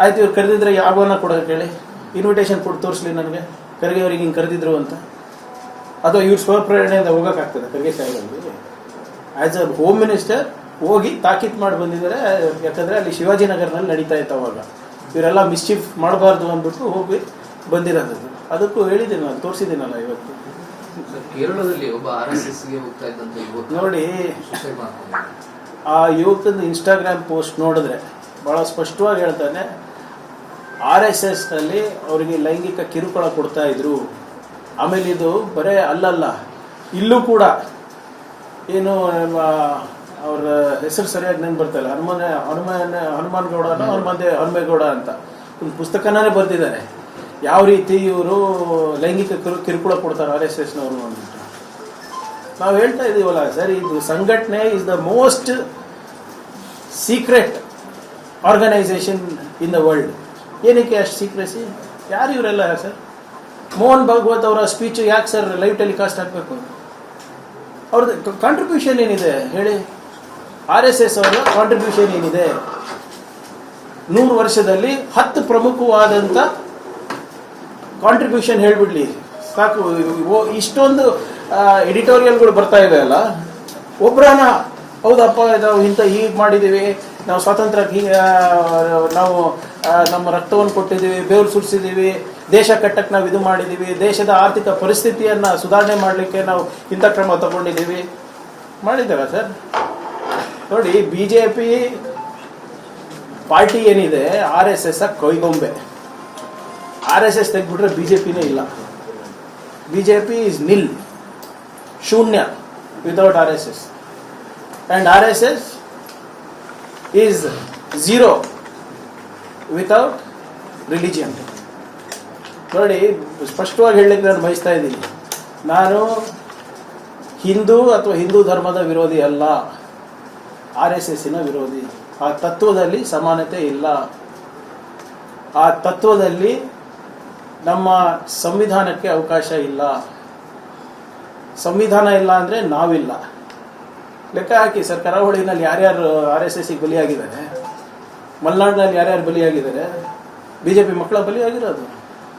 ಆಯ್ತು ಇವ್ರು ಕರೆದಿದ್ರೆ ಯಾವನ್ನ ಕೊಡೋಕೆ ಹೇಳಿ ಇನ್ವಿಟೇಷನ್ ಕೊಟ್ಟು ತೋರಿಸ್ಲಿ ನನಗೆ. ಖರ್ಗೆ ಅವ್ರಿಗೆ ಹಿಂಗೆ ಕರೆದಿದ್ರು ಅಂತ. ಅಥವಾ ಇವ್ರ ಸ್ವಪ್ರೇರಣೆಯಿಂದ ಹೋಗೋಕ್ಕಾಗ್ತದೆ ಖರ್ಗೆ ಸಾಹೇಬರಿಗೆ. ಆ್ಯಸ್ ಅ ಹೋಮ್ ಮಿನಿಸ್ಟರ್ ಹೋಗಿ ತಾಕೀತ್ ಮಾಡಿ ಬಂದಿದ್ದಾರೆ. ಯಾಕಂದರೆ ಅಲ್ಲಿ ಶಿವಾಜಿನಗರ್ನಲ್ಲಿ ನಡೀತಾ ಇತ್ತು ಅವಾಗ. ಇವರೆಲ್ಲ ಮಿಸ್ಚೀಫ್ ಮಾಡಬಾರ್ದು ಅಂದ್ಬಿಟ್ಟು ಹೋಗಿ ಬಂದಿರೋದು. ಅದಕ್ಕೂ ಹೇಳಿದ್ದೀನಿ ನಾನು ತೋರಿಸಿದ್ದೀನಲ್ಲ ಇವತ್ತು. ಕೇರಳದಲ್ಲಿ ಒಬ್ಬ ಆರ್ ಎಸ್ ಎಸ್ಗೆ ಹೋಗ್ತಾ ಯುವಕ ನೋಡಿ ಆ ಯುವಕದ ಇನ್ಸ್ಟಾಗ್ರಾಮ್ ಪೋಸ್ಟ್ ನೋಡಿದ್ರೆ ಭಾಳ ಸ್ಪಷ್ಟವಾಗಿ ಹೇಳ್ತಾನೆ ಆರ್ ಎಸ್ ಎಸ್ನಲ್ಲಿ ಅವರಿಗೆ ಲೈಂಗಿಕ ಕಿರುಕುಳ ಕೊಡ್ತಾ ಇದ್ರು. ಆಮೇಲೆ ಇದು ಬರೇ ಅಲ್ಲಲ್ಲ, ಇಲ್ಲೂ ಕೂಡ ಏನು ಅವ್ರ ಹೆಸರು ಸರಿಯಾಗಿ ನೆನ್ಪು ಬರ್ತಾಯಿಲ್ಲ ಹನುಮಾನ ಹನುಮಾನ, ಹನುಮಾನ್ ಗೌಡನೋ ಹನುಮಂತೆ ಹನುಮೇಗೌಡ ಅಂತ ಒಂದು ಪುಸ್ತಕನೇ ಬರೆದಿದ್ದಾರೆ. ಯಾವ ರೀತಿ ಇವರು ಲೈಂಗಿಕ ಕಿರು, ಕಿರುಕುಳ ಕೊಡ್ತಾರೆ ಆರ್ ಎಸ್ ಎಸ್ನವರು ಅಂದ್ಬಿಟ್ಟು. ನಾವು ಹೇಳ್ತಾ ಇದೀವಲ್ಲ, ಸರ್, ಇದು ಸಂಘಟನೆ is the most secret organisation in the world ಏನಕ್ಕೆ ಅಷ್ಟು ಸೀಕ್ರೆಸಿ ಯಾರು ಇವರೆಲ್ಲ ಸರ್ ಮೋಹನ್ ಭಾಗವತ್ ಅವರ ಸ್ಪೀಚ್ ಯಾಕೆ ಸರ್ ಲೈವ್ ಟೆಲಿಕಾಸ್ಟ್ ಹಾಕಬೇಕು? ಅವ್ರದ್ದು ಕಾಂಟ್ರಿಬ್ಯೂಷನ್ ಏನಿದೆ? ಹೇಳಿ. ಆರ್ ಎಸ್ ಎಸ್ ಅವರ ಕಾಂಟ್ರಿಬ್ಯೂಷನ್ ಏನಿದೆ? ನೂರು ವರ್ಷದಲ್ಲಿ ಹತ್ತು ಪ್ರಮುಖವಾದಂಥ ಕಾಂಟ್ರಿಬ್ಯೂಷನ್ ಹೇಳ್ಬಿಡ್ಲಿ. ಸಾಕು ಇಷ್ಟೊಂದು ಎಡಿಟೋರಿಯಲ್ಗಳು ಬರ್ತಾ ಇದೆ ಅಲ್ಲ. ಒಬ್ರನ, ಹೌದಪ್ಪ ನಾವು ಇಂಥ ಹೀಗೆ ಮಾಡಿದ್ದೀವಿ ನಾವು ಸ್ವಾತಂತ್ರ್ಯಕ್ಕೆ ನಾವು ನಮ್ಮ ರಕ್ತವನ್ನು ಕೊಟ್ಟಿದ್ದೀವಿ ಬೇರು ಸುರಿಸಿದ್ದೀವಿ, ದೇಶ ಕಟ್ಟಕ್ಕೆ ನಾವು ಇದು ಮಾಡಿದ್ದೀವಿ, ದೇಶದ ಆರ್ಥಿಕ ಪರಿಸ್ಥಿತಿಯನ್ನು ಸುಧಾರಣೆ ಮಾಡಲಿಕ್ಕೆ ನಾವು ಇಂಥ ಕ್ರಮ ತಗೊಂಡಿದ್ದೀವಿ. ಮಾಡಿದ್ದೇವೆ ಸರ್? ನೋಡಿ ಬಿ ಜೆ ಪಿ ಪಾರ್ಟಿ ಏನಿದೆ, ಆರ್ ಎಸ್ ಎಸ್ ಕೈಗೊಂಬೆ. ಆರ್ ಎಸ್ ಎಸ್ ತೆಗೆದ್ಬಿಟ್ರೆ ಬಿ ಜೆ ಪಿನೇ ಇಲ್ಲ. B J P is nil ಶೂನ್ಯ without R S S and R S S is zero without religion ನೋಡಿ, ಸ್ಪಷ್ಟವಾಗಿ ಹೇಳಲಿಕ್ಕೆ ನಾನು ಬಯಸ್ತಾ ಇದ್ದೀನಿ. ನಾನು ಹಿಂದೂ ಅಥವಾ ಹಿಂದೂ ಧರ್ಮದ ವಿರೋಧಿ ಅಲ್ಲ. ಆರ್ ಎಸ್ ಎಸ್ಸಿನ ವಿರೋಧಿ. ಆ ತತ್ವದಲ್ಲಿ ಸಮಾನತೆ ಇಲ್ಲ. ಆ ತತ್ವದಲ್ಲಿ ನಮ್ಮ ಸಂವಿಧಾನಕ್ಕೆ ಅವಕಾಶ ಇಲ್ಲ. ಸಂವಿಧಾನ ಇಲ್ಲ ಅಂದರೆ ನಾವಿಲ್ಲ. ಲೆಕ್ಕ ಹಾಕಿ ಸರ್ ಕರಾವಳಿನಲ್ಲಿ ಯಾರ್ಯಾರು ಆರ್ ಎಸ್ ಎಸ್ಸಿಗೆ ಬಲಿಯಾಗಿದ್ದಾರೆ, ಮಲೆನಾಡಿನಲ್ಲಿ ಯಾರ್ಯಾರು ಬಲಿಯಾಗಿದ್ದಾರೆ ಬಿ ಜೆ ಪಿ ಮಕ್ಕಳ ಬಲಿಯಾಗಿರೋದು.